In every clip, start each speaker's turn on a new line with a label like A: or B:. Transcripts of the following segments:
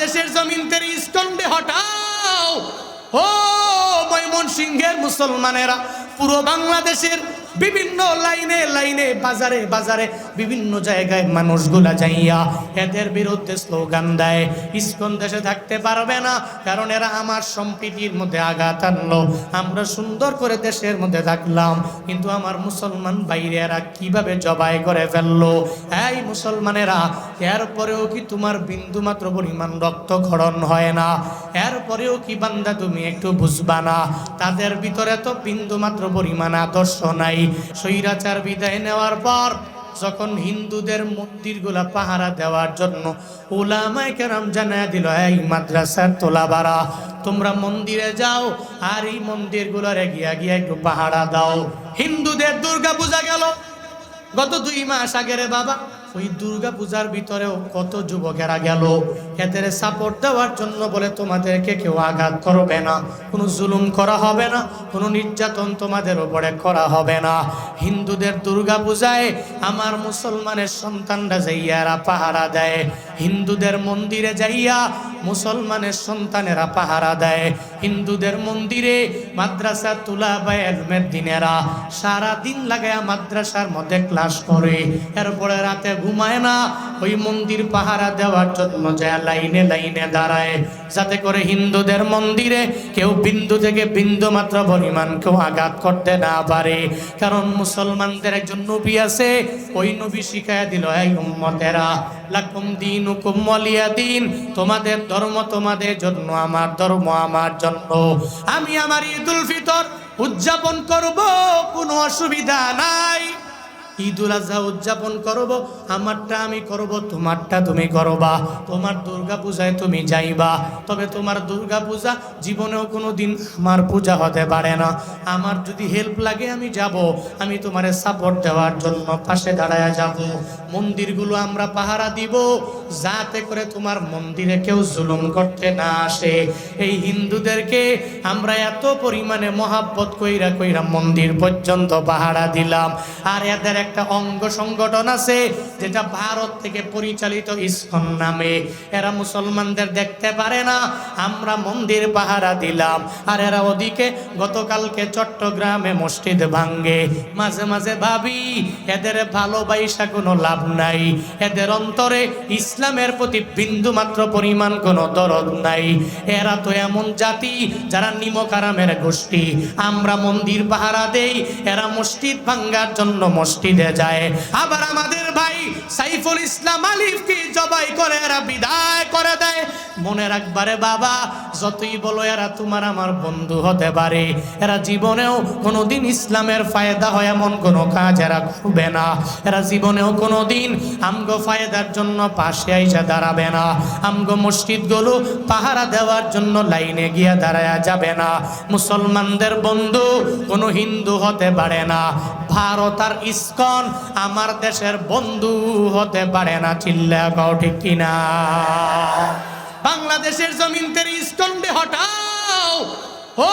A: বাংলাদেশের জমিন থেকে স্তম্ভে হটাও। ও ময়মনসিংহের মুসলমানেরা পুরো বাংলাদেশের বিভিন্ন লাইনে লাইনে, বাজারে বাজারে, বিভিন্ন জায়গায় মানুষগুলা যাইয়া এদের বিরুদ্ধে স্লোগান দেয়। ইস্কন দেশে থাকতে পারবে না, কারণ এরা আমার সম্প্রীতির মধ্যে আঘাত আনলো। আমরা সুন্দর করে দেশের মধ্যে থাকলাম, কিন্তু আমার মুসলমান বাইরে এরা কীভাবে জবাই করে ফেলল? এই মুসলমানেরা এরপরেও কি তোমার বিন্দু মাত্র পরিমাণ রক্তক্ষরণ হয় না? এরপরেও কি বান্দা তুমি একটু বুঝবা না? তাদের ভিতরে তো বিন্দু মাত্র পরিমাণ আদর্শ নাই। স্বৈরাচার বিদায় নেওয়ার পর যখন হিন্দুদের মন্দিরগুলা পাহারা দেওয়ার জন্য ওলামায় কেরাম জানায় দিল, এই মাদ্রাসার তোলাবারা তোমরা মন্দিরে যাও আর এই মন্দিরগুলোরে গিয়া গিয়া একটু পাহারা দাও। হিন্দুদের দুর্গা পূজা গেল। গত দুই মাস আগে রে বাবা ওই দুর্গা পূজার ভিতরেও কত যুবকেরা গেল। এদের সাপোর্ট দেওয়ার জন্য বলে তোমাদেরকে কেউ আঘাত করবে না। কোনো জুলুম করা হবে না, কোনো নির্যাতন তোমাদের ওপরে করা হবে না। হিন্দুদের দুর্গা পূজায় আমার মুসলমানের সন্তানরা যাইয়ারা পাহারা দেয় হিন্দুদের মন্দিরে যাইয়া মুসলমানের সন্তানেরা পাহারা দেয়। হিন্দুদের মন্দিরে মাদ্রাসা তুলা বা এলমের দিনেরা সারা দিন লাগায়া মাদ্রাসার মধ্যে ক্লাস করে। এরপরে রাতে ঘুমায় না ওই মন্দির পাহারা দেওয়ার জন্য যায় লাইনে লাইনে দাঁড়ায়। যাতে করে হিন্দুদের মন্দিরে কেউ বিন্দু থেকে বিন্দু মাত্র পরিমাণ কেউ আঘাত করতে না পারে। কারণ মুসলমানদের একজন নবী আছে, ওই নবী শিখায় দিল, এই উম্মতেরা, লাকুম দিন হুকুম ওয়ালিয়া দিন, তোমাদের ধর্ম তোমাদের জন্য, আমার ধর্ম আমার জন্য। আমি আমার ঈদুল ফিতর উদযাপন করব, কোনো অসুবিধা নাই। ঈদুল আজহা উদযাপন করব, আমারটা আমি করব, তোমারটা তুমি করবা। তোমার দুর্গা পূজায় তুমি যাইবা। তবে তোমার দুর্গা পূজা জীবনেও কোনো দিন আমার পূজা হতে পারে না। আমার যদি হেল্প লাগে, আমি যাব। আমি তোমার সাপোর্ট দেওয়ার জন্য পাশে দাঁড়ায় যাব। মন্দিরগুলো আমরা পাহারা দিব, যাতে করে তোমার মন্দিরে কেউ জুলুম করতে না আসে। এই হিন্দুদেরকে আমরা এত পরিমাণে মহাব্বত কইরা কইরা মন্দির পর্যন্ত পাহারা দিলাম। আর এদের একটা অঙ্গ সংগঠন আছে, যেটা ভারত থেকে পরিচালিত ইস্কন নামে। এরা মুসলমানদের দেখতে পারে না, আমরা মন্দির পাহারা দিলাম। আর এরা ওদিকে গতকালকে চট্টগ্রামে মসজিদ ভাঙ্গে মাঝে মাঝে ভাবি, এদের ভালোবাসা কোনো লাভ নাই। এদের অন্তরে ইসলামের প্রতি বিন্দু মাত্র পরিমাণ কোনো দরদ নাই। এরা তো এমন জাতি যারা নিমকারামের গোষ্ঠী। আমরা মন্দির পাহারা দেই, এরা মসজিদ ভাঙ্গার জন্য মসজিদে যায়। আবার আমাদের ভাই সাইফুল ইসলাম আলিফকে জবাই করে, এরা বিদায় করে দেয়। মনে রাখবারে বাবা, যতই বলো এরা তোমার আমার বন্ধু হতে পারে। এরা জীবনেও কোনোদিন ইসলামের ফায়দা হয় এমন কোনো কাজ এরা করবে না। এরা জীবনেও কোনোদিন আমগো ফায়দার জন্য পাশে আইসা দাঁড়াবে না। আমগো মসজিদ মসজিদগুলো পাহারা দেওয়ার জন্য লাইনে গিয়া দাঁড়ায়া যাবে না। মুসলমানদের বন্ধু কোনো হিন্দু হতে পারে না। ভারত আর ইস্কন আমার দেশের বন্ধু হতে পারে না। চিল্লা গাও ঠিক কিনা? বাংলাদেশের জমিন থেকে ইস্কন্ডে হটাও। ও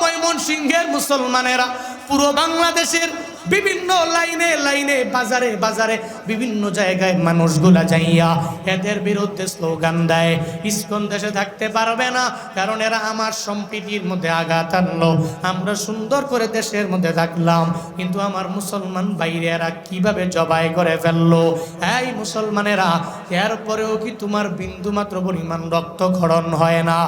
A: ময়মনসিংহের মুসলমানেরা, পুরো বাংলাদেশের বিভিন্ন লাইনে লাইনে, বাজারে বাজারে বিভিন্ন জায়গায় মানুষগুলা যাইয়া এদের বিরুদ্ধে স্লোগান দেয়। ইস্কন দেশে থাকতে পারবে না, কারণ এরা আমার সম্প্রীতির মধ্যে আঘাত আনলো। আমরা সুন্দর করে দেশের মধ্যে থাকলাম, কিন্তু আমার মুসলমান বাইরে এরা কীভাবে জবাই করে ফেলল? এই মুসলমানেরা এরপরেও কি তোমার বিন্দু মাত্র পরিমাণ রক্তক্ষরণ হয় না?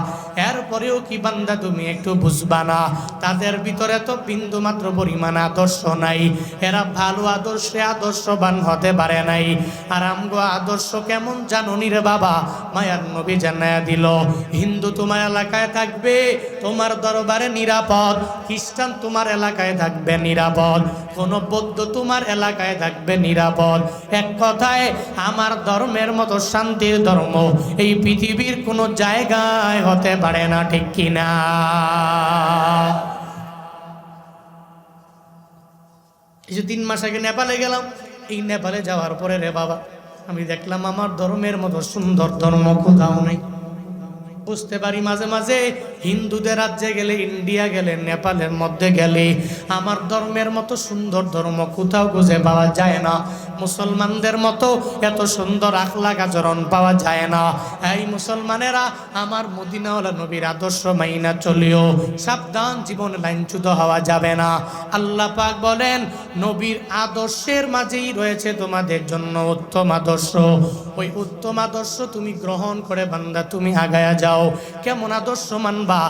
A: এরপরেও কি বান্দা তুমি একটু বুঝবা না? তাদের ভিতরে তো বিন্দু মাত্র পরিমাণ আদর্শ নাই। এরা ভালো আদর্শে আদর্শবান হতে পারে নাই। আর আমগো আদর্শ কেমন জানুনি বাবা? মায়ার নবী জানায়া দিল, হিন্দু তোমার এলাকায় থাকবে, তোমার দরবারে নিরাপদ। খ্রিস্টান তোমার এলাকায় থাকবে নিরাপদ। কোন বৌদ্ধ তোমার এলাকায় থাকবে নিরাপদ। এক কথায়, আমার ধর্মের মতো শান্তির ধর্ম এই পৃথিবীর কোনো জায়গায় হতে পারে না ঠিক কিনা। এই যে তিন মাস আগে নেপালে গেলাম, এই নেপালে যাওয়ার পরে রে বাবা, আমি দেখলাম আমার ধর্মের মতো সুন্দর ধর্ম কোথাও নেই। বুঝতে পারি মাঝে মাঝে, হিন্দুদের রাজ্যে গেলে, ইন্ডিয়া গেলে, নেপালের মধ্যে গেলে, আমার ধর্মের মতো সুন্দর ধর্ম কোথাও খুঁজে পাওয়া যায় না। মুসলমানদের মতো এত সুন্দর আখলাক আচরণ পাওয়া যায় না। এই মুসলমানেরা আমার মদিনাওয়ালা নবীর আদর্শ মাইনা চলিও সাবধান জীবন লাইনচ্যুত হওয়া যাবে না। আল্লাহ পাক বলেন, নবীর আদর্শের মাঝেই রয়েছে তোমাদের জন্য উত্তম আদর্শ। ওই উত্তম আদর্শ তুমি গ্রহণ করে বান্দা, তুমি আগায়া যাও। কেমন আদর্শ মানবা?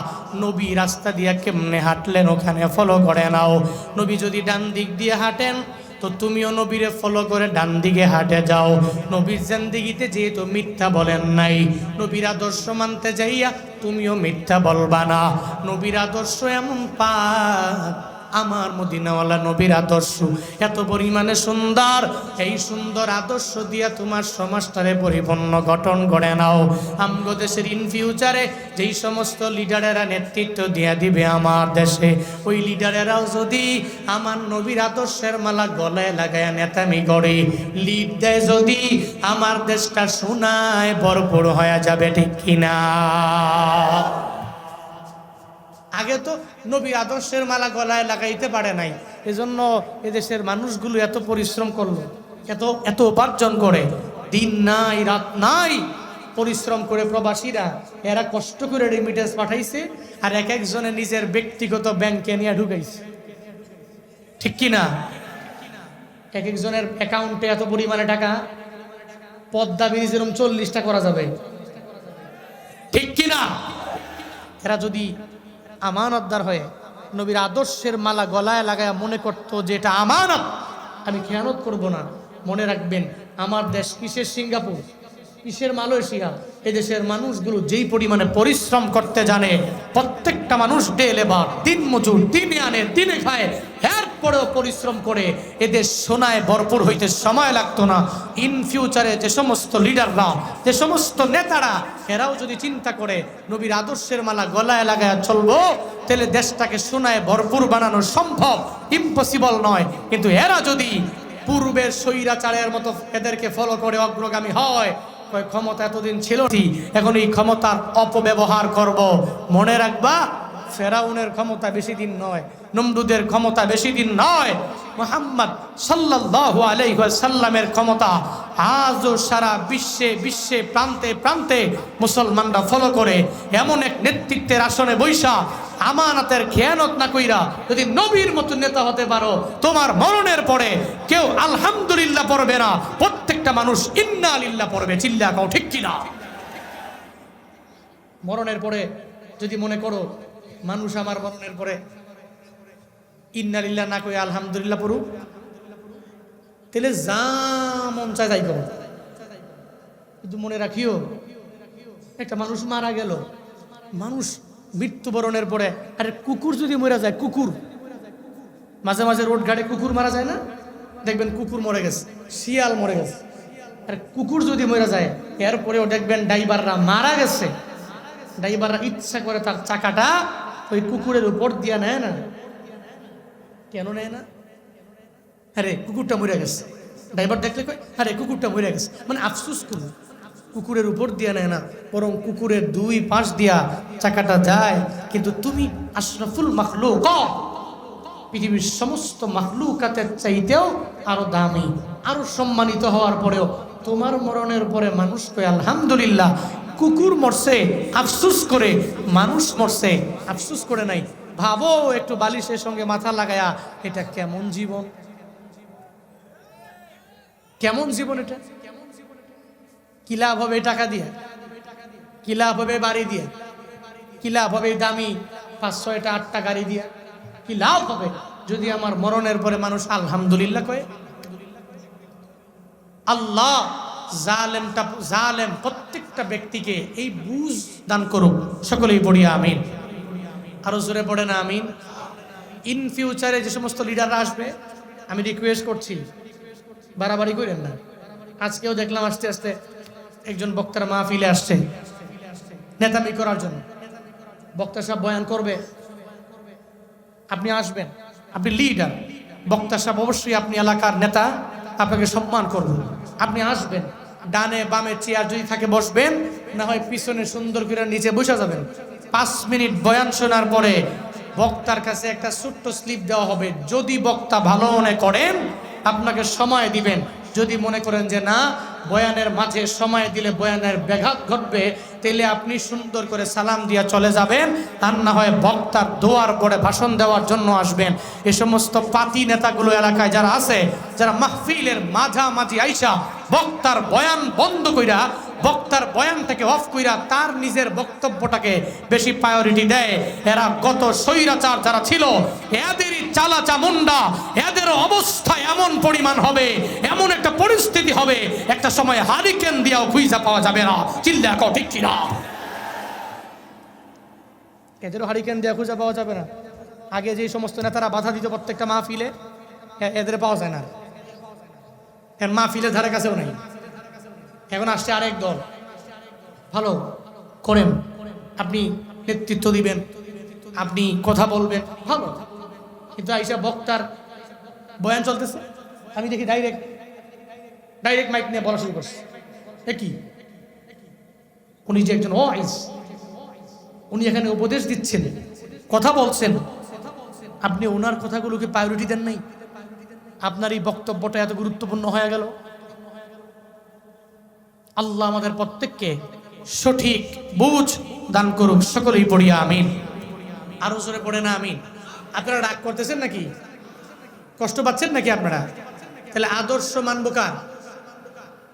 A: নবী রাস্তা দিয়া কেমনে হাঁটলেন? ওখানে ফলো করে নাও। নবী যদি ডান দিক দিয়ে হাঁটেন, তো তুমিও নবীরে ফলো করে ডান দিকে হাঁটে যাও। নবীর জান্দিগিতে যেহেতু মিথ্যা বলেন নাই, নবীর আদর্শ মানতে যাইয়া তুমিও মিথ্যা বলবা না। নবীর আদর্শ এমন পাক আমার মদিনাওয়ালা নবীর আদর্শ। এত পরিমাণে সুন্দর। এই সুন্দর আদর্শ দিয়া তোমার সমাজটারে পরিপূর্ণ গঠন করে নাও। আমগো দেশের ইন ফিউচারে যেই সমস্ত লিডারেরা নেতৃত্ব দিয়া দিবে আমার দেশে, ওই লিডারেরাও যদি আমার নবীর আদর্শের মালা গলায় লাগায় নেতামি করে লিড দেয় যদি আমার দেশটা সোনায় ভরপুর হয়ে যাবে ঠিক কিনা? আগে তো নবী আদর্শের মালা গলায় লাগাইতে পারে নাই। এজন্য এদেশের মানুষগুলো এত পরিশ্রম করল, এত এত উপার্জন করে। দিন নাই, রাত নাই পরিশ্রম করে প্রবাসীরা। এরা কষ্ট করে রেমিটেন্স পাঠাইছে আর এক একজনে নিজের ব্যক্তিগত ব্যাংকে নিয়ে ঢুকাইছে। ঠিক কি না? এক একজনের অ্যাকাউন্টে এত পরিমাণে টাকা, পদ্মা ব্রিজ এরকম চল্লিশটা করা যাবে। ঠিক কি না? এরা যদি আমানতদার হয়ে নবীর আদর্শের মালা গলায় লাগায় মনে করতো যে এটা আমানত। আমি খেয়ানত করব না। মনে রাখবেন, আমার দেশ কিসের সিঙ্গাপুর? কিসের মালয়েশিয়া? এদেশের মানুষগুলো যেই পরিমাণে পরিশ্রম করতে জানে, প্রত্যেকটা মানুষ ডে লেবার দিন মজুর দিনে আনে তিনে খায় এরপরেও পরিশ্রম করে এদের সোনায় ভরপুর হইতে সময় লাগতো না। ইন ফিউচারে যে সমস্ত লিডাররা যে সমস্ত নেতারা, এরাও যদি চিন্তা করে, নবীর আদর্শের মালা গলায় লাগায় চলবো, তাহলে দেশটাকে সোনায় ভরপুর বানানো সম্ভব ইম্পসিবল নয়। কিন্তু এরা যদি পূর্বের স্বৈরাচারের মতো এদেরকে ফলো করে অগ্রগামী হয় ক্ষমতা এতদিন ছিল এখন এই ক্ষমতার অপব্যবহার করব। মনে রাখবা ফেরাউনের ক্ষমতা বেশি দিন নয়, নমরুদের ক্ষমতা বেশি দিন নয়। মোহাম্মদ সাল্লাল্লাহু আলাইহি সাল্লামের ক্ষমতা আজও সারা বিশ্বে বিশ্বে, প্রান্তে প্রান্তে মুসলমানরা ফলো করে। এমন এক নেতৃত্বের আসনে বৈশা, আমানাতের খেয়ানত না কইরা যদি নবীর মতো নেতা হতে পারো, তোমার মরণের পরে কেউ আলহামদুলিল্লাহ পড়বে না, প্রত্যেকটা মানুষ ইন্না আলিল্লাহ পড়বে চিল্লা কাও ঠিক কিনা? মরণের পরে যদি মনে করো মানুষ আমার মরণের পরে, ইন্নালিল্লাহ না কই, আলহামদুলিল্লাহ পড়ুক। তাহলে যা মন চায় তাই করো। কিন্তু মনে রাখিও, একটা মানুষ মারা গেল, মানুষ মৃত্যুবরণের পরে, আরে কুকুর যদি মরা যায়, কুকুর। মাঝে মাঝে রোড ঘাটে কুকুর মারা যায় না? দেখবেন কুকুর মরে গেছে, শিয়াল মরে গেছে। আর কুকুর যদি মরে যায়, এরপরেও দেখবেন ড্রাইভাররা মারা গেছে। ড্রাইভাররা ইচ্ছা করে তার চাকাটা ওই কুকুরের উপর দিয়া নেয় না? কেন নেয় না? আরে, কুকুরটা মরে গেছে। ড্রাইভার দেখলে কয়, আরে, কুকুরটা মরে গেছে। মানে আফসুস করব কুকুরের উপর দিয়া নেয় না, বরং কুকুরের দুই পাশ দিয়া চাকাটা যায়। কিন্তু তুমি আশরাফুল মাখলুক। পৃথিবীর সমস্ত মাখলুকাতের চাইতেও আরও দামি, আরও সম্মানিত হওয়ার পরেও তোমার মরণের পরে মানুষ কয়, আলহামদুলিল্লাহ কুকুর মরছে, আফসুস করে, মানুষ মরছে, আফসুস করে নাই। ভাবো, একটু বালিশের সঙ্গে মাথা লাগায়া, এটা কেমন জীবন? কেমন জীবন এটা? কি লাভ হবে টাকা দিয়ে? কি লাভ হবে বাড়ি দিয়ে? কি লাভ হবে দামি পাঁচ, ছয়টা, আটটা গাড়ি দিয়ে? কি লাভ হবে যদি আমার মরণের পরে মানুষ আলহামদুলিল্লাহ কয়ে? আল্লাহ! জালেমটা, জালেম প্রত্যেকটা ব্যক্তিকে এই বুঝ দান করুক। সকলেই পড়ি আমিন। আরও জোরে পড়ে না আমিন। ইন ফিউচারে যে সমস্ত লিডাররা আসবে, আমি রিকোয়েস্ট করছি, বাড়াবাড়ি করেন না। আজকেও দেখলাম আস্তে আস্তে একজন বক্তার মাহফিলে আসছে, নেতামি করার জন্য। বক্তা সাহেব বয়ান করবে, আপনি আসবেন, আপনি লিডার। বক্তা সাহেব অবশ্যই আপনি এলাকার নেতা, আপনাকে সম্মান করবেন আপনি আসবেন ডানে বামে চেয়ার যদি থাকে বসবেন, না হয় পিছনে সুন্দর করে নিচে বসে যাবেন। পাঁচ মিনিট বয়ান শোনার পরে বক্তার কাছে একটা ছোট্ট স্লিপ দেওয়া হবে। যদি বক্তা ভালো মনে করেন, আপনাকে সময় দিবেন। যদি মনে করেন যে না, বয়ানের মাঝে সময় দিলে বয়ানের ব্যাঘাত ঘটবে, তাহলে আপনি সুন্দর করে সালাম দিয়া চলে যাবেন। আর না হয় বক্তার দোয়ার পরে ভাষণ দেওয়ার জন্য আসবেন। এ সমস্ত পাতি নেতাগুলো এলাকায় যারা আছে, যারা মাহফিলের মাঝামাঝি আইসা বক্তার বয়ান বন্ধ কইরা, বক্তার বয়ান থেকে অফ কইরা তার নিজের বক্তব্যটাকে বেশি প্রায়োরিটি দেয়। এরা গত স্বৈরাচার যারা ছিল, এদেরই চালা চামুন্ডা এদের অবস্থা এমন পরিমাণ হবে, এমন একটা পরিস্থিতি হবে, একটা সময় হারিকেন দিয়াও খুঁজা পাওয়া যাবে না। চিল্লা কও ঠিক কিনা? এদেরও হারিকেন দেওয়া খুঁজে পাওয়া যাবে না। আগে যে সমস্ত নেতারা বাধা দিত প্রত্যেকটা মাহফিলে এ- এদের পাওয়া যায় না। এর মাহফিলের ধারে কাছেও নাই। এখন আসছে আরেক দল। ভালো, করেন। আপনি নেতৃত্ব দিবেন, আপনি কথা বলবেন, ভালো। কিন্তু আইসা বক্তার বয়ান চলতেছে। আমি দেখি ডাইরেক্ট ডাইরেক্ট মাইক নিয়ে বলা শুরু করছে। কি? উনি যে একজন ওয়াইজ উনি এখানে উপদেশ দিচ্ছেন, কথা বলছেন। আপনি ওনার কথাগুলোকে প্রায়োরিটি দেন নাই? আপনার এই বক্তব্যটা এত গুরুত্বপূর্ণ হয়ে গেল? আল্লাহ আমাদের প্রত্যেককে সঠিক বুঝ দান করুক, সকলেই পড়িয়া আমিন। আরও জোরে পড়ে না আমিন। আপনারা রাগ করতেছেন নাকি? কষ্ট পাচ্ছেন নাকি আপনারা? তাহলে আদর্শ মানব কার?